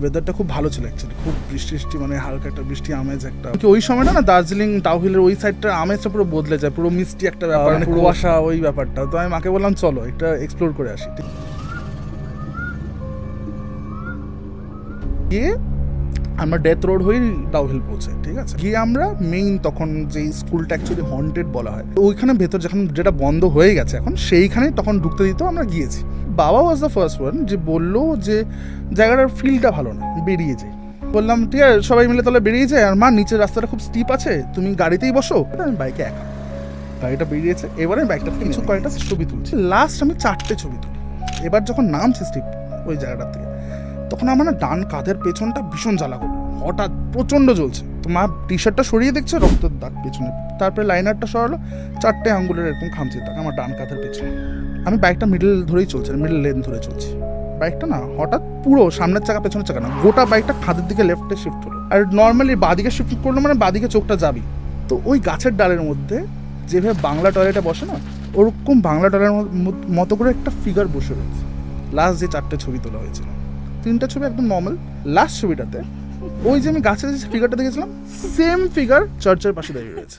ওয়েদারটা খুব ভালো ছিল অ্যাকচুয়ালি খুব বৃষ্টি বৃষ্টি মানে হালকা একটা বৃষ্টি আমেজ একটা। কি ওই সময়টা না দার্জিলিং টাউহিলের ওই সাইডটা আমেজটা পুরো বদলে যায় পুরো মিষ্টি একটা ব্যাপার মানে কুয়াশা ওই ব্যাপারটা। তো আমি মাকে বললাম চলো এটা এক্সপ্লোর করে আসি। ঠিক- গিয়ে আমরা ডেথ রোড হয়ে ডাউহিল পৌঁছে ঠিক আছে? গিয়ে আমরা মেইন তখন যে স্কুলটা অ্যাকচুয়ালি হন্টেড বলা হয় তো ওইখানে ভেতর যখন যেটা বন্ধ হয়ে গেছে এখন সেইখানে তখন ঢুকতে দিত আমরা গিয়েছি। বাবা ওয়াজ দ্য ফার্স্ট ওয়ান যে বলল যে জায়গাটার ফিলটা ভালো না বেরিয়ে যাই। বললাম ঠিক আছে সবাই মিলে তাহলে বেরিয়ে যায় আর মা নিচের রাস্তাটা খুব স্টিপ আছে তুমি গাড়িতেই বসো। আমি বাইকে একা। গাড়িটা বেরিয়েছে এবারে বাইকটা কিছু কয়েকটা ছবি তুলছি। লাস্ট আমি চারটে ছবি তুলি। এবার যখন নামছে স্টিপ ওই জায়গাটা থেকে তখন আমার না ডান কাঁধের পেছনটা ভীষণ জ্বালা করল। হঠাৎ প্রচণ্ড জ্বলছে। তো মা টি শার্টটা সরিয়ে দেখছে, রক্তের দাগ পেছনে। তারপরে লাইনারটা সরালো, চারটে আঙ্গুলের এরকম খামচির দাগ আমার ডান কাঁধের পেছনে। আমি বাইকটা মিডল ধরেই চলছে মিডল লেন ধরে চলছি। বাইকটা না হঠাৎ পুরো সামনের চাকা, পেছনের চাকা না, গোটা বাইকটা খাদের দিকে লেফটে শিফট হলো। আর নর্মালি বাদিকে শিফট করল মানে বাদিকে চোখটা যাবি তো ওই গাছের ডালের মধ্যে যেভাবে বাংলা টয়লেটে বসে না, ওরকম বাংলা টয়লেটের মতো করে একটা ফিগার বসে রয়েছে। লাস্ট যে চারটে ছবি তোলা হয়েছিল। তিনটা ছবি একদম নর্মাল লাস্ট ছবিটাতে, ওই যে আমি গাছের ফিগারটা দেখেছিলাম সেম ফিগার চার্চের পাশে দাঁড়িয়ে রয়েছে।